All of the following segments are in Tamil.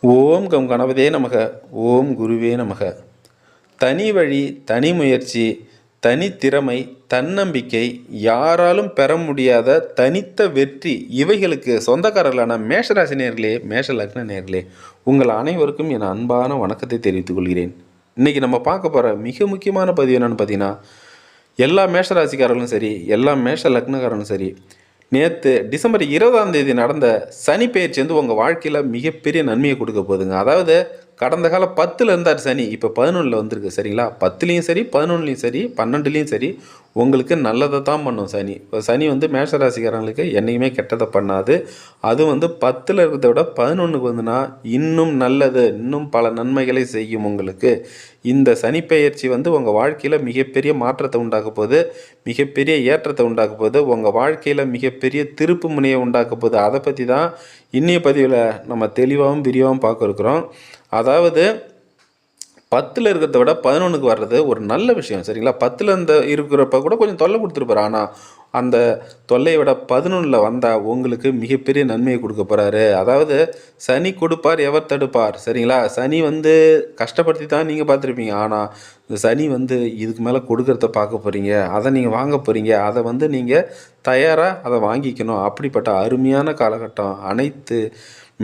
ஓம் கம் கணபதே நமக. ஓம் குருவே நமக. தனி வழி தனி முயற்சி தனித்திறமை தன்னம்பிக்கை யாராலும் பெற முடியாத தனித்த வெற்றி இவைகளுக்கு சொந்தக்காரர்களான மேஷராசி நேர்களே மேஷ லக்ன நேர்களே உங்கள் அனைவருக்கும் என் அன்பான வணக்கத்தை தெரிவித்துக் கொள்கிறேன். இன்றைக்கி நம்ம பார்க்க போகிற மிக முக்கியமான பதிவு என்னென்னு பார்த்தீங்கன்னா எல்லா மேஷராசிக்காரர்களும் சரி எல்லா மேஷ லக்னக்காரர்களும் சரி நேற்று டிசம்பர் இருபதாம் தேதி நடந்த சனி பயிற்சி வந்து உங்கள் வாழ்க்கையில் மிகப்பெரிய நன்மையை கொடுக்க போகுதுங்க. அதாவது கடந்த கால பத்தில் இருந்தார் சனி. இப்போ பதினொன்றில் வந்திருக்கு சரிங்களா? பத்துலேயும் சரி பதினொன்றுலையும் சரி பன்னெண்டுலேயும் சரி உங்களுக்கு நல்லதை தான் பண்ணும் சனி. இப்போ சனி வந்து மேஷராசிக்காரங்களுக்கு என்றைக்குமே கெட்டதை பண்ணாது. அது வந்து பத்தில் இருக்கிறத விட பதினொன்றுக்கு வந்துன்னா இன்னும் நல்லது இன்னும் பல நன்மைகளை செய்யும் உங்களுக்கு. இந்த சனி பெயர்ச்சி வந்து உங்கள் வாழ்க்கையில் மிகப்பெரிய மாற்றத்தை உண்டாக்க போகுது. மிகப்பெரிய ஏற்றத்தை உண்டாக்க போகுது. உங்கள் வாழ்க்கையில் மிகப்பெரிய திருப்பு முனையை உண்டாக்க போகுது. அதை பற்றி தான் இன்னைய பதிவில் நம்ம தெளிவாகவும் விரிவாகவும் பார்க்க இருக்கிறோம். அதாவது பத்தில் இருக்கிறத விட பதினொன்றுக்கு வர்றது ஒரு நல்ல விஷயம் சரிங்களா? பத்தில் இருந்த இருக்கிறப்ப கூட கொஞ்சம் தொல்லை கொடுத்துருப்பாரு. ஆனால் அந்த தொல்லையை விட பதினொன்றில் வந்தால் உங்களுக்கு மிகப்பெரிய நன்மையை கொடுக்க போகிறாரு அதாவது சனி கொடுப்பார் எவர் தடுப்பார் சரிங்களா? சனி வந்து கஷ்டப்படுத்தி தான் நீங்கள் பார்த்துருப்பீங்க. ஆனால் இந்த சனி வந்து இதுக்கு மேலே கொடுக்கறத பார்க்க போகிறீங்க அதை நீங்கள் வாங்க போகிறீங்க அதை வந்து நீங்கள் தயாராக அதை வாங்கிக்கணும். அப்படிப்பட்ட அருமையான காலகட்டம். அனைத்து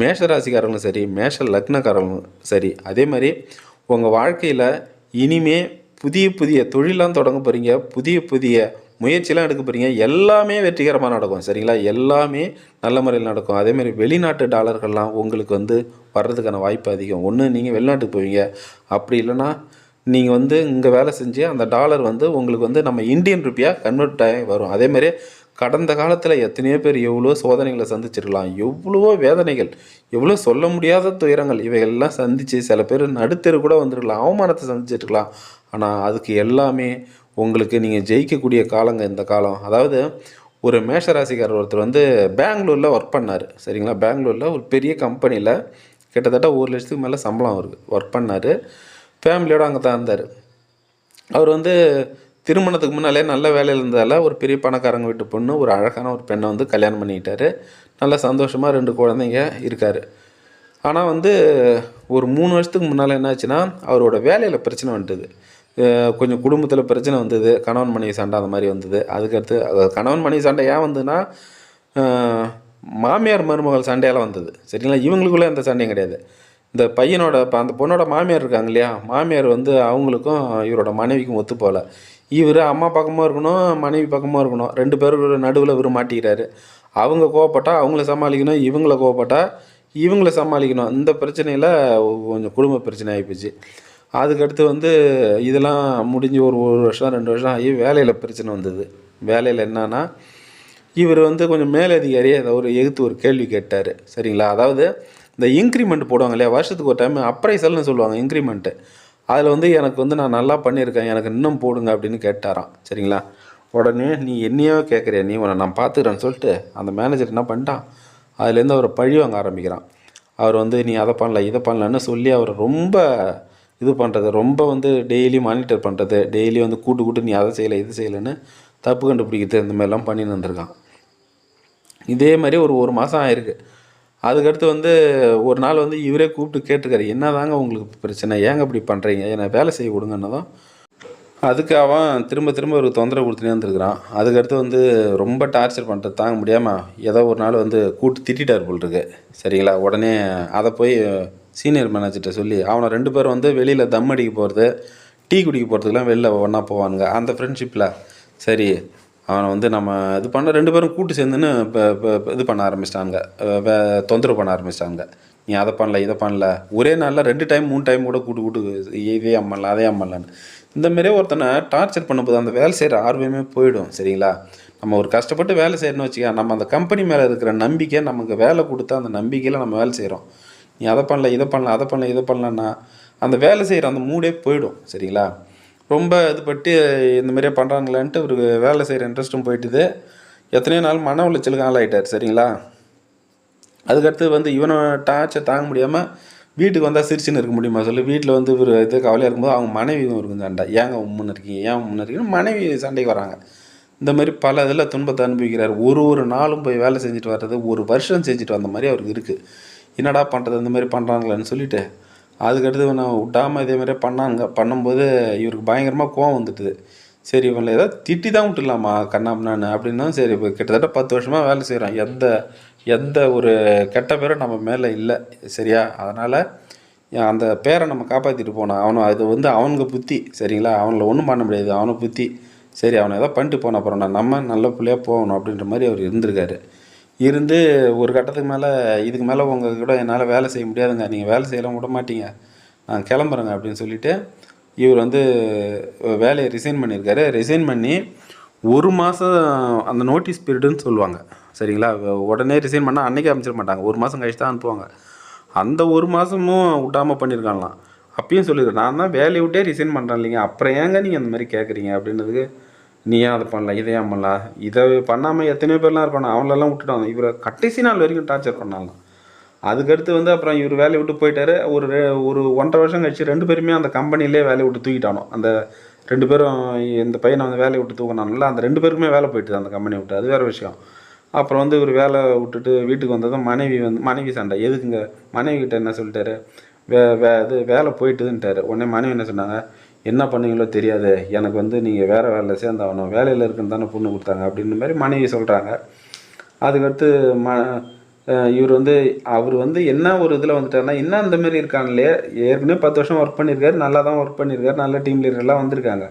மேஷராசிக்காரங்களும் சரி மேஷ லக்னக்காரங்களும் சரி அதே மாதிரி உங்கள் வாழ்க்கையில் இனிமே புதிய புதிய தொழிலாம் தொடங்க போகிறீங்க புதிய புதிய முயற்சிலாம் எடுக்க போகிறீங்க எல்லாமே வெற்றிகரமாக நடக்கும் சரிங்களா? எல்லாமே நல்ல முறையில் நடக்கும். அதேமாதிரி வெளிநாட்டு டாலர்கள்லாம் உங்களுக்கு வந்து வர்றதுக்கான வாய்ப்பு அதிகம். ஒன்று நீங்கள் வெளிநாட்டுக்கு போவீங்க. அப்படி இல்லைன்னா நீங்கள் வந்து இங்கே வேலை செஞ்சு அந்த டாலர் வந்து உங்களுக்கு வந்து நம்ம இந்தியன் ருப்பியாக கன்வெர்ட் ஆகி வரும். அதேமாதிரி கடந்த காலத்தில் எத்தனையோ பேர் எவ்வளோ சோதனைகளை சந்திச்சிருக்கலாம். எவ்வளவோ வேதனைகள் எவ்வளோ சொல்ல முடியாத துயரங்கள் இவைகள்லாம் சந்தித்து சில பேர் நடுத்தெரு கூட வந்துருக்கலாம் அவமானத்தை சந்திச்சிருக்கலாம். ஆனால் அதுக்கு எல்லாமே உங்களுக்கு நீங்கள் ஜெயிக்கக்கூடிய காலங்க இந்த காலம். அதாவது ஒரு மேஷராசிக்காரர் ஒருத்தர் வந்து பெங்களூரில் ஒர்க் பண்ணார். சரிங்களா? பெங்களூரில் ஒரு பெரிய கம்பெனியில் கிட்டத்தட்ட ஒரு லட்சத்துக்கு மேலே சம்பளம் அவருக்கு ஒர்க் பண்ணார். ஃபேமிலியோடு அங்கே தான் இருந்தார். அவர் வந்து திருமணத்துக்கு முன்னாலே நல்ல வேலையில் இருந்ததால் ஒரு பெரிய பணக்காரங்க வீட்டு பொண்ணு ஒரு அழகான ஒரு பெண்ணை வந்து கல்யாணம் பண்ணிக்கிட்டாரு. நல்ல சந்தோஷமாக ரெண்டு குழந்தைங்க இருக்கார். ஆனால் வந்து ஒரு மூணு வருஷத்துக்கு முன்னால் என்னாச்சுன்னா அவரோட வேலையில் பிரச்சனை வந்துட்டுது கொஞ்சம் குடும்பத்தில் பிரச்சனை வந்தது. கணவன் மனைவி சண்டை அந்த மாதிரி வந்தது. அதுக்கடுத்து கணவன் மனைவி சண்டை ஏன் வந்ததுன்னா மாமியார் மருமகள் சண்டையெல்லாம் வந்தது. சரிங்களா? இவங்களுக்குள்ளே எந்த சண்டையும் கிடையாது. இந்த பையனோட இப்போ அந்த பொண்ணோட மாமியார் இருக்காங்க இல்லையா? மாமியார் வந்து அவங்களுக்கும் இவரோட மனைவிக்கும் ஒத்து போகல. இவர் அம்மா பக்கமாக இருக்கணும் மனைவி பக்கமாக இருக்கணும். ரெண்டு பேரும் நடுவில் இவர் மாட்டிக்கிறாரு. அவங்க கோவப்பட்டால் அவங்கள சமாளிக்கணும் இவங்கள கோவப்பட்டால் இவங்கள சமாளிக்கணும். இந்த பிரச்சனையில் கொஞ்சம் குடும்ப பிரச்சனை ஆகிப்போச்சு அதுக்கடுத்து வந்து இதெல்லாம் முடிஞ்சு ஒரு ஒரு வருஷம் ரெண்டு வருஷம் ஆகி வேலையில் பிரச்சனை வந்தது. வேலையில் என்னன்னா இவர் வந்து கொஞ்சம் மேலதிகாரி அதை ஒரு எதிர்த்து ஒரு கேள்வி கேட்டார். சரிங்களா? அதாவது இந்த இன்க்ரிமெண்ட் போடுவாங்க இல்லையா? வருஷத்துக்கு ஒரு டைம் அப்ரைசல்னு சொல்லுவாங்க இன்க்ரிமெண்ட்டு அதில் வந்து எனக்கு வந்து நான் நல்லா பண்ணியிருக்கேன் எனக்கு இன்னும் போடுங்க அப்படின்னு கேட்டாராம். சரிங்களா? உடனே நீ என்னையோ கேட்குறிய நீ உன்னை நான் பார்த்துக்கிறேன்னு சொல்லிட்டு அந்த மேனேஜர் என்ன பண்ணிட்டான்? அதுலேருந்து அவரை பழி வாங்க ஆரம்பிக்கிறான். அவர் வந்து நீ அதை பண்ணல இதை பண்ணலன்னு சொல்லி அவர் ரொம்ப இது பண்ணுறது ரொம்ப வந்து டெய்லி மானிட்டர் பண்ணுறது டெய்லி வந்து கூட்டு கூட்டு நீ அதை செய்யலை இது செய்யலைன்னு தப்பு கண்டுபிடிக்கிறது இந்த மாதிரிலாம் பண்ணின்னு வந்திருக்கான் இதே மாதிரி ஒரு ஒரு மாதம் ஆயிருக்கு. அதுக்கடுத்து வந்து ஒரு நாள் வந்து இவரே கூப்பிட்டு கேட்டிருக்காரு என்ன தாங்க உங்களுக்கு பிரச்சனை? ஏங்க இப்படி பண்ணுறீங்க என்னை வேலை செய்ய கொடுங்கன்னதும் அதுக்கு அவன் திரும்ப திரும்ப ஒரு தொந்தரவு கொடுத்துனே இருந்திருக்கிறான். அதுக்கடுத்து வந்து ரொம்ப டார்ச்சர் பண்ணுறது தாங்க முடியாமல் ஏதோ ஒரு நாள் வந்து கூட்டு திட்டார் போல் இருக்கு. சரிங்களா? உடனே அதை போய் சீனியர் மேனேஜர்கிட்ட சொல்லி அவனை ரெண்டு பேரும் வந்து வெளியில் தம் அடிக்க போகிறது டீ குடிக்க போகிறதுக்குலாம் வெளில ஒன்றா போவானுங்க. அந்த ஃப்ரெண்ட்ஷிப்பில் சரி அவனை வந்து நம்ம இது பண்ண ரெண்டு பேரும் கூட்டு சேர்ந்துன்னு இப்போ இப்போ இது பண்ண ஆரம்பிச்சிட்டாங்க தொந்தரவு பண்ண ஆரம்பிச்சிட்டாங்க நீ அதை பண்ணல இதை பண்ணல. ஒரே நாளில் ரெண்டு டைம் மூணு டைம் கூட கூட்டு கூட்டு இதே அம்மலாம் அதே அம்மலான்னு இந்த மாதிரியே ஒருத்தனை டார்ச்சர் பண்ணும்போது அந்த வேலை செய்கிற ஆர்வமே போயிடும் சரிங்களா? நம்ம ஒரு கஷ்டப்பட்டு வேலை செய்யணும்னு வச்சுக்கோங்க நம்ம அந்த கம்பெனி மேலே இருக்கிற நம்பிக்கை நமக்கு வேலை கொடுத்தா அந்த நம்பிக்கையில் நம்ம வேலை செய்கிறோம் நீ அதை பண்ணல இதை பண்ணல அதை பண்ணல இதை பண்ணலன்னா அந்த வேலை செய்கிற அந்த மூடே போயிடும் சரிங்களா? ரொம்ப இது பட்டு இந்த மாதிரியே பண்ணுறாங்களான்ட்டு ஒரு வேலை செய்கிற இன்ட்ரெஸ்ட்டும் போயிட்டுது. எத்தனையோ நாள் மன உளைச்சலுக்கு ஆளாயிட்டார் சரிங்களா? அதுக்கடுத்து வந்து இவனை டார்ச்சை தாங்க முடியாமல் வீட்டுக்கு வந்தால் சிரிச்சுன்னு இருக்க முடியுமா சொல்லி? வீட்டில் வந்து ஒரு இது கவலையாக இருக்கும்போது அவங்க மனைவியும் இருக்கும் சண்டை ஏங்க உம்முன்னு இருக்கீங்க ஏன் உம்முன்னு இருக்கீங்கன்னு மனைவி சண்டைக்கு வராங்க. இந்த மாதிரி பல இதில் துன்பத்தை அனுபவிக்கிறார். ஒரு ஒரு நாளும் போய் வேலை செஞ்சுட்டு வர்றது ஒரு வருஷம் செஞ்சுட்டு வந்த மாதிரி அவருக்கு இருக்குது என்னடா பண்ணுறது இந்த மாதிரி பண்ணுறாங்களேன்னு சொல்லிட்டு அதுக்கடுத்து நான் விட்டாமல் இதே மாதிரியே பண்ணாங்க. பண்ணும்போது இவருக்கு பயங்கரமாக கோவம் வந்துட்டுது. சரி இவன் ஏதாவது திட்டி தான் விட்டுலாமா நான் அப்படின்னா சரி இப்போ கிட்டத்தட்ட பத்து வருஷமாக வேலை செய்கிறோம் எந்த எந்த ஒரு கெட்ட பேரும் நம்ம மேலே இல்லை சரியா? அதனால் அந்த பேரை நம்ம காப்பாற்றிட்டு போனோம் அவனை அது வந்து அவனுங்க புத்தி சரிங்களா? அவனில் ஒன்றும் பண்ண முடியாது அவனை புத்தி. சரி அவனை ஏதோ பண்ணிட்டு போன அப்புறம் நான் நம்ம நல்ல பிள்ளையாக போகணும் அப்படின்ற மாதிரி அவர் இருந்திருக்காரு. இருந்து ஒரு கட்டத்துக்கு மேலே இதுக்கு மேலே உங்கள் கூட என்னால் வேலை செய்ய முடியாதுங்க. நீங்கள் வேலை செய்யலாம் விட மாட்டீங்க. நான் கிளம்புறேங்க அப்படின்னு சொல்லிட்டு இவர் வந்து வேலையை ரிசைன் பண்ணியிருக்காரு. ரிசைன் பண்ணி ஒரு மாதம் அந்த நோட்டீஸ் பீரியடுன்னு சொல்லுவாங்க. சரிங்களா? உடனே ரிசைன் பண்ணால் அன்றைக்கே அமைச்சிட மாட்டாங்க. ஒரு மாதம் கழிச்சு தான் அனுப்புவாங்க. அந்த ஒரு மாதமும் விடாமல் பண்ணியிருக்காங்களாம். அப்பயும் சொல்லியிருக்கேன் நான் தான் வேலையை விட்டே ரிசைன் பண்ணுறேன் இல்லைங்க. அப்புறம் ஏங்க நீங்கள் அந்த மாதிரி கேட்குறீங்க அப்படின்றதுக்கு நீ ஏன் அதை பண்ணல இதை ஏன் பண்ணல. இதை பண்ணாமல் எத்தனையோ பேர்லாம் இருப்பாங்க அவங்களெல்லாம் விட்டுட்டாங்க இவரை கடைசி நாள் வரைக்கும் டார்ச்சர் பண்ணாங்களாம் அதுக்கடுத்து வந்து அப்புறம் இவர் வேலையை விட்டு போயிட்டாரு. ஒரு ஒரு ஒன்றரை வருஷம் கழிச்சு ரெண்டு பேருமே அந்த கம்பெனிலே வேலையை விட்டு தூக்கிட்டானோ. அந்த ரெண்டு பேரும் இந்த பையனை வந்து வேலையை விட்டு தூக்கினாங்கல்ல அந்த ரெண்டு பேருக்குமே வேலை போயிட்டுது அந்த கம்பெனி விட்டு. அது வேறு விஷயம். அப்புறம் வந்து இவர் வேலை விட்டுட்டு வீட்டுக்கு வந்ததும் மனைவி வந்து மனைவி சண்டை. எதுக்குங்க? மனைவி கிட்ட என்ன சொல்லிட்டாரு? வே வே இது வேலை போயிட்டுதுன்ட்டாரு. உடனே மனைவி என்ன சொன்னாங்க? என்ன பண்ணுவீங்களோ தெரியாது எனக்கு வந்து நீங்கள் வேறு வேலையில் சேர்ந்தாகணும் வேலையில் இருக்குன்னு தானே பொண்ணு கொடுத்தாங்க அப்படின்ற மாதிரி மனைவி சொல்கிறாங்க அதுக்கடுத்து ம இவர் வந்து அவர் வந்து என்ன ஒரு இதில் வந்துட்டாருன்னா என்ன அந்த மாதிரி இருக்காங்களே ஏற்கனவே பத்து வருஷம் ஒர்க் பண்ணியிருக்காரு நல்லா தான் ஒர்க் பண்ணியிருக்காரு நல்ல டீம் லீடர்லாம் வந்திருக்காங்க.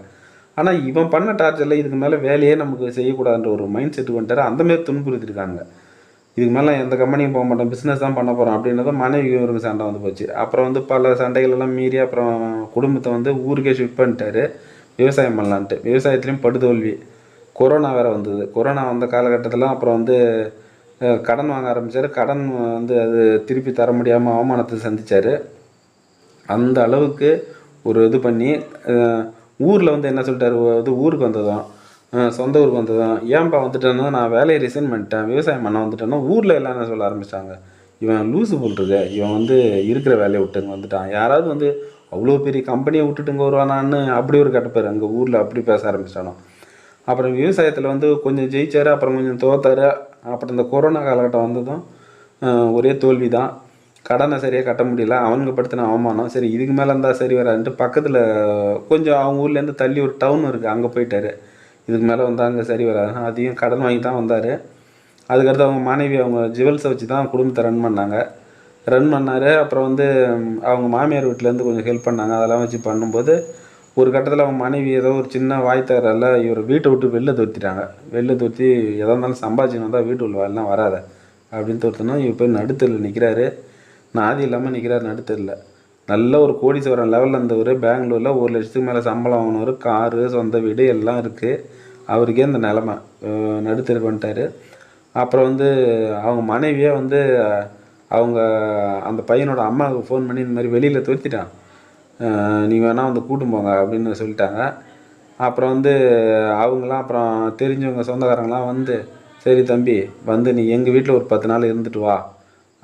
ஆனால் இவன் பண்ண டார்ச்சரில் இதுக்கு மேலே வேலையே நமக்கு செய்யக்கூடாதுன்ற ஒரு மைண்ட் செட் பண்ணிட்டார் அந்தமாரி துன்புறுத்திருக்காங்க இதுக்கு மேலே எந்த கம்பெனியும் போக மாட்டோம் பிஸ்னஸ் தான் பண்ண போகிறோம் அப்படின்றத மனைவி இவருக்கு சண்டை வந்து போச்சு. அப்புறம் வந்து பல சண்டைகளெல்லாம் மீறி அப்புறம் குடும்பத்தை வந்து ஊருக்கே ஷிஃப்ட் பண்ணிட்டாரு. விவசாயம் பண்ணலான்ட்டு. விவசாயத்துலேயும் படுதோல்வி. கொரோனா வேறு வந்தது. கொரோனா வந்த காலகட்டத்தில் அப்புறம் வந்து கடன் வாங்க ஆரம்பித்தார் கடன் வந்து அது திருப்பி தர முடியாமல் அவமானத்தை சந்திச்சார். அந்த அளவுக்கு ஒரு இது பண்ணி ஊரில் வந்து என்ன சொல்லிட்டாரு? இது ஊருக்கு வந்ததும் சொந்த ஊருக்கு வந்ததும் ஏன்பா வந்துட்டேன்னா நான் வேலையை ரிசைன் பண்ணிட்டேன். விவசாயம் பண்ண வந்துட்டேன்னா ஊரில் எல்லாம் என்ன சொல்ல ஆரம்பிச்சிட்டாங்க இவன் லூசு போட்டுருக்க. இவன் வந்து இருக்கிற வேலையை விட்டுங்க வந்துட்டான். யாராவது வந்து அவ்வளோ பெரிய கம்பெனியை விட்டுட்டுங்க வருவானான்னு அப்படி ஒரு கட்டப்பேர் அங்கே ஊரில் அப்படி பேச ஆரம்பிச்சிட்டானோ அப்புறம் விவசாயத்தில் வந்து கொஞ்சம் ஜெயிச்சார் அப்புறம் கொஞ்சம் தோத்தார். அப்புறம் இந்த கொரோனா காலகட்டம் வந்ததும் ஒரே தோல்வி தான் கடனை சரியாக கட்ட முடியல. அவனுங்க படுத்தின அவமானம். சரி இதுக்கு மேலே இருந்தால் சரி வரான்ட்டு பக்கத்தில் கொஞ்சம் அவங்க ஊர்லேருந்து தள்ளி ஒரு டவுன் இருக்குது அங்கே போயிட்டாரு. இதுக்கு மேலே வந்து அங்கே சரி வராது. அதையும் கடன் வாங்கி தான் வந்தார். அதுக்கடுத்து அவங்க மனைவி அவங்க ஜுவல்ஸை வச்சு தான் குடும்பத்தை ரன் பண்ணாங்க. ரன் பண்ணார். அப்புறம் வந்து அவங்க மாமியார் வீட்டிலேருந்து கொஞ்சம் ஹெல்ப் பண்ணாங்க. அதெல்லாம் வச்சு பண்ணும்போது ஒரு கட்டத்தில் அவங்க மனைவி ஏதோ ஒரு சின்ன வாய் தகரால இவர் வீட்டை விட்டு வெளில துரத்திட்டாங்க வெளில துரத்தி எதாக இருந்தாலும் சம்பாதிச்சுன்னு வந்தால் வீட்டு உள்ள வேலைலாம் வராத. அப்படின்னு துரத்துனா இவர் போய் நடுத்தரில் நிற்கிறாரு நாதி இல்லாமல் நிற்கிறார் நடுத்தரில் நல்ல ஒரு கோடீஸ்வரன் லெவலில் இருந்தவர் பெங்களூரில் ஒரு லட்சத்துக்கு மேலே சம்பளம் வாங்கினவர். காரு சொந்த வீடு எல்லாம் இருக்குது அவருக்கே இந்த நிலமை நடுத்தருக்கு வந்துட்டார் அப்புறம் வந்து அவங்க மனைவியே வந்து அவங்க அந்த பையனோட அம்மாவுக்கு ஃபோன் பண்ணி இந்த மாதிரி வெளியில் துரத்திட்டான். நீ வேணால் வந்து கூட்டும் போங்க அப்படின்னு சொல்லிட்டாங்க. அப்புறம் வந்து அவங்களாம் அப்புறம் தெரிஞ்சவங்க சொந்தக்காரங்களாம் வந்து சரி தம்பி வந்து நீ எங்கள் வீட்டில் ஒரு பத்து நாள் இருந்துட்டு வா.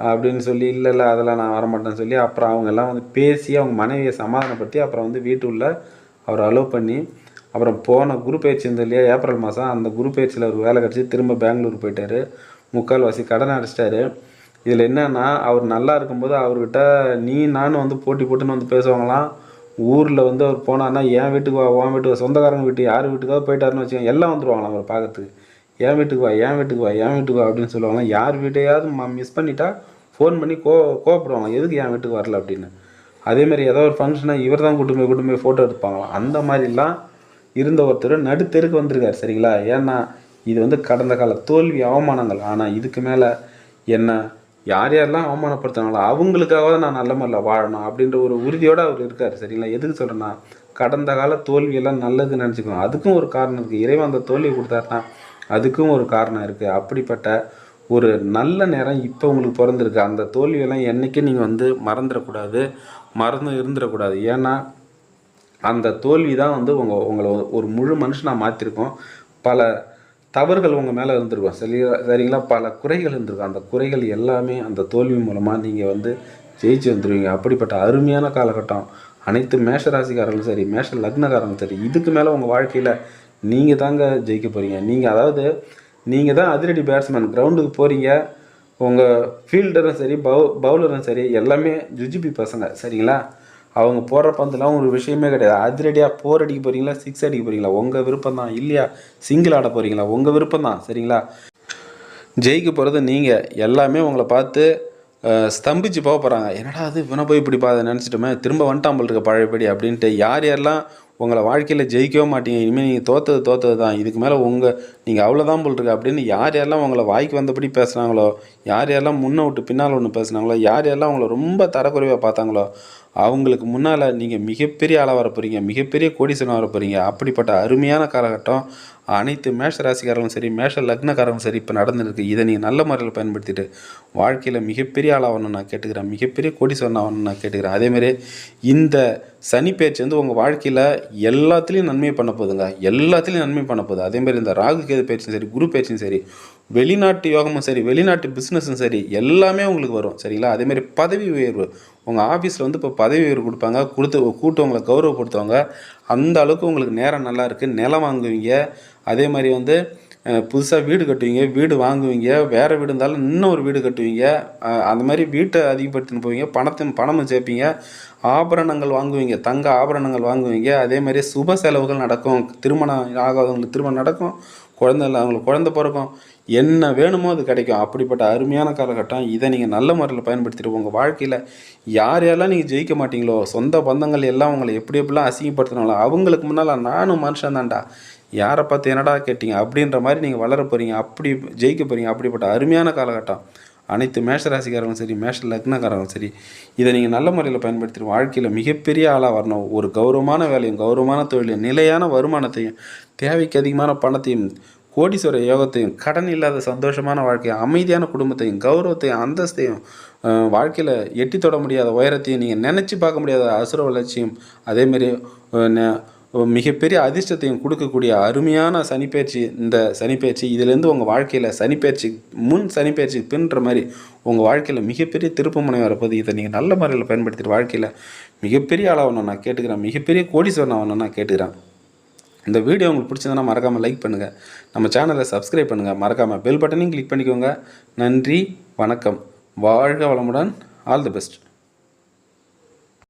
அப்படின்னு சொல்லி இல்லை இல்லை அதெல்லாம் நான் வரமாட்டேன்னு சொல்லி அப்புறம் அவங்க எல்லாம் வந்து பேசி அவங்க மனைவியை சமாதானப்படுத்தி அப்புறம் வந்து வீட்டுள்ள அவர் அலோவ் பண்ணி அப்புறம் போன குரு பயிற்சி இருந்தது இல்லையா ஏப்ரல் மாதம் அந்த குரு பயிற்சியில் ஒரு வேலை கிடச்சி திரும்ப பெங்களூர் போயிட்டாரு. முக்கால்வாசி கடன் அடைச்சிட்டாரு. இதில் என்னென்னா அவர் நல்லா இருக்கும்போது அவர்கிட்ட நீ நானும் வந்து போட்டி போட்டுன்னு வந்து பேசுவாங்களாம். ஊரில் வந்து அவர் போனான்னா என் வீட்டுக்கு வா உன் வீட்டுக்கு சொந்தக்காரங்க வீட்டு யார் வீட்டுக்காவது போயிட்டாருன்னு வச்சுக்கோங்க. எல்லாம் வந்துடுவாங்களாம் அவர் பார்க்கறதுக்கு. என் வீட்டுக்கு வா என் வீட்டுக்கு வா என் வீட்டுக்கு வா அப்படின்னு சொல்லுவாங்களாம் யார் வீட்டையாவது மிஸ் பண்ணிட்டா ஃபோன் பண்ணி கோ கோவப்படுவாங்க. எதுக்கு என் வீட்டுக்கு வரல அப்படின்னு. அதே மாதிரி ஏதோ ஒரு ஃபங்க்ஷனாக இவர் தான் கூட்டு போய் கூட்டு போய் ஃபோட்டோ எடுப்பாங்களாம் அந்த மாதிரிலாம் இருந்த ஒருத்தர் நடுத்தெருக்கு வந்திருக்கார் சரிங்களா? ஏன்னா இது வந்து கடந்த கால தோல்வி அவமானங்கள். ஆனால் இதுக்கு மேலே என்ன யார் யாரெல்லாம் அவமானப்படுத்துறாங்களோ அவங்களுக்காக நான் நல்ல முறையில் வாழணும் அப்படின்ற ஒரு உறுதியோடு அவர் இருக்கார் சரிங்களா? எதுக்கு சொல்கிறேன்னா கடந்த கால தோல்வியெல்லாம் நல்லதுன்னு நினச்சிக்கணும். அதுக்கும் ஒரு காரணம் இருக்குது இறைவன் அந்த தோல்வி கொடுத்தாருன்னா அதுக்கும் ஒரு காரணம் இருக்குது அப்படிப்பட்ட ஒரு நல்ல நேரம் இப்போ உங்களுக்கு பிறந்திருக்கு. அந்த தோல்வியெல்லாம் என்றைக்கும் நீங்கள் வந்து மறந்துடக்கூடாது மறந்து இருந்துடக்கூடாது. ஏன்னா அந்த தோல்வி தான் வந்து உங்கள் உங்களை ஒரு முழு மனுஷனாக மாற்றிருக்கோம் பல தவறுகள் உங்கள் மேலே இருந்திருக்கும். சரி சரிங்களா? பல குறைகள் இருந்திருக்கும். அந்த குறைகள் எல்லாமே அந்த தோல்வி மூலமாக நீங்கள் வந்து ஜெயிச்சு வந்துடுவீங்க அப்படிப்பட்ட அருமையான காலகட்டம். அனைத்து மேஷ ராசிக்காரங்களும் சரி மேஷ லக்னக்காரங்களும் சரி இதுக்கு மேலே உங்கள் வாழ்க்கையில் நீங்கள் தாங்க ஜெயிக்க போகிறீங்க நீங்கள் அதாவது நீங்கள் தான் அதிரடி பேட்ஸ்மேன் கிரவுண்டுக்கு போகிறீங்க உங்கள் ஃபீல்டரும் சரி பவு பவுலரும் சரி எல்லாமே ஜுஜிபி பசங்க சரிங்களா? அவங்க போடுற பந்துலாம் ஒரு விஷயமே கிடையாது. அதிரடியாக போர் அடிக்க போகிறீங்களா சிக்ஸ் அடிக்க போகிறீங்களா உங்கள் விருப்பம் தான். இல்லையா? சிங்கிள் ஆட போகிறீங்களா உங்கள் விருப்பம் தான் சரிங்களா? ஜெயிக்க போகிறது நீங்கள் எல்லாமே உங்களை பார்த்து ஸ்தம்பிச்சு போக போகிறாங்க என்னடா அது இவனை போய் இப்படி பா நினச்சிட்டோமே. திரும்ப வந்துட்டான் இருக்க பழையபடி அப்படின்ட்டு யார் யாரெல்லாம் உங்களை வாழ்க்கையில் ஜெயிக்கவே மாட்டீங்க. இனிமேல் நீங்கள் தோத்தது தோத்தது தான். இதுக்கு மேலே உங்கள் நீங்கள் அவ்வளோதான் போல் இருக்கு. அப்படின்னு யார் யாரெல்லாம் உங்களை வாய்க்கு வந்தபடி பேசுனாங்களோ யார் யாரெல்லாம் முன்ன விட்டு பின்னால் ஒன்று பேசுனாங்களோ யார் யாரெல்லாம் உங்களை ரொம்ப தரக்குறைவாக பார்த்தாங்களோ அவங்களுக்கு முன்னால் நீங்கள் மிகப்பெரிய ஆளாக வர போகிறீங்க மிகப்பெரிய கோடீஸ்வரன் வர போகிறீங்க அப்படிப்பட்ட அருமையான காலகட்டம். அனைத்து மேஷ ராசிக்காரங்களும் சரி மேஷ லக்னக்காரங்களும் சரி இப்போ நடந்துருக்கு. இதை நீங்கள் நல்ல முறையில் பயன்படுத்திட்டு வாழ்க்கையில் மிகப்பெரிய ஆளாகணும்னு நான் கேட்டுக்கிறேன். மிகப்பெரிய கோடீஸ்வரன் ஆகணும்னு நான் கேட்டுக்கிறேன். அதேமாரி இந்த சனி பேச்சு வந்து உங்கள் வாழ்க்கையில் எல்லாத்துலேயும் நன்மை பண்ண போகுதுங்க. எல்லாத்துலேயும் நன்மை பண்ண போகுது. அதேமாதிரி இந்த ராகு கேது பேச்சும் சரி குரு பேச்சும் சரி வெளிநாட்டு யோகமும் சரி வெளிநாட்டு பிஸ்னஸும் சரி எல்லாமே உங்களுக்கு வரும் சரிங்களா? அதேமாதிரி பதவி உயர்வு. உங்கள் ஆஃபீஸில் வந்து இப்போ பதவி உயர்வு கொடுப்பாங்க கொடுத்து கூட்டவங்களை கௌரவப்படுத்துவாங்க அந்த அளவுக்கு உங்களுக்கு நேரம் நல்லா இருக்குது நிலம் வாங்குவீங்க. அதே மாதிரி வந்து புதுசாக வீடு கட்டுவீங்க. வீடு வாங்குவீங்க. வேறு வீடு இருந்தாலும் இன்னும் ஒரு வீடு கட்டுவீங்க. அந்த மாதிரி வீட்டை அதிகப்படுத்தின்னு போவீங்க. பணத்தையும் பணமும் சேர்ப்பீங்க. ஆபரணங்கள் வாங்குவீங்க. தங்க ஆபரணங்கள் வாங்குவீங்க. அதே மாதிரி சுப செலவுகள் நடக்கும். திருமணம் ஆகாதவங்களுக்கு திருமணம் நடக்கும். குழந்தை இல்லாதவங்களுக்கு குழந்தை பிறக்கும். என்ன வேணுமோ அது கிடைக்கும். அப்படிப்பட்ட அருமையான காலகட்டம். இதை நீங்கள் நல்ல முறையில் பயன்படுத்திட்டு உங்கள் வாழ்க்கையில் யார் யாரெல்லாம் நீங்கள் ஜெயிக்க மாட்டீங்களோ சொந்த பந்தங்கள் எல்லாம் உங்களை எப்படி எப்படிலாம் அசிங்கப்படுத்தினாங்களோ அவங்களுக்கு முன்னால் நானும் மனுஷன் தான்டா. யாரை பார்த்து என்னடா கேட்டீங்க? அப்படின்ற மாதிரி நீங்கள் வளர போகிறீங்க அப்படி ஜெயிக்க போகிறீங்க அப்படிப்பட்ட அருமையான காலகட்டம். அனைத்து மேஷ ராசிக்காரங்களும் சரி மேஷ லக்னக்காரங்களும் சரி இதை நீங்கள் நல்ல முறையில் பயன்படுத்தி வாழ்க்கையில் மிகப்பெரிய ஆளாக வரணும். ஒரு கௌரவமான வேலையும் கௌரவமான தொழிலையும் நிலையான வருமானத்தையும் தேவைக்கு அதிகமான பணத்தையும் கோடீஸ்வர யோகத்தையும் கடன் இல்லாத சந்தோஷமான வாழ்க்கையும் அமைதியான குடும்பத்தையும் கௌரவத்தையும் அந்தஸ்தையும் வாழ்க்கையில் எட்டி தொட முடியாத உயரத்தையும் நீங்கள் நினச்சி பார்க்க முடியாத அசுர வளர்ச்சியும் அதேமாரி ந- மிகப்பெரிய அதிர்ஷ்டத்தையும் கொடுக்கக்கூடிய அருமையான சனிப்பெயர்ச்சி இந்த சனிப்பெயர்ச்சி இதுலேருந்து உங்கள் வாழ்க்கையில் சனிப்பெயர்ச்சி முன் சனிப்பயிற்சி பின்னுற மாதிரி உங்கள் வாழ்க்கையில் மிகப்பெரிய திருப்பமுனை வரப்போது இதை நீங்கள் நல்ல முறையில் பயன்படுத்திட்டு வாழ்க்கையில் மிகப்பெரிய ஆளாகணும் நான் கேட்டுக்கிறேன். மிகப்பெரிய கோடீஸ்வரன் ஆகணும் நான் கேட்டுக்கிறேன். இந்த வீடியோ உங்களுக்கு பிடிச்சதுன்னா மறக்காமல் லைக் பண்ணுங்கள் நம்ம சேனலை சப்ஸ்கிரைப் பண்ணுங்கள் மறக்காமல் பெல் பட்டனையும் கிளிக் பண்ணிக்கோங்க. நன்றி வணக்கம். வாழ்க வளமுடன். All the best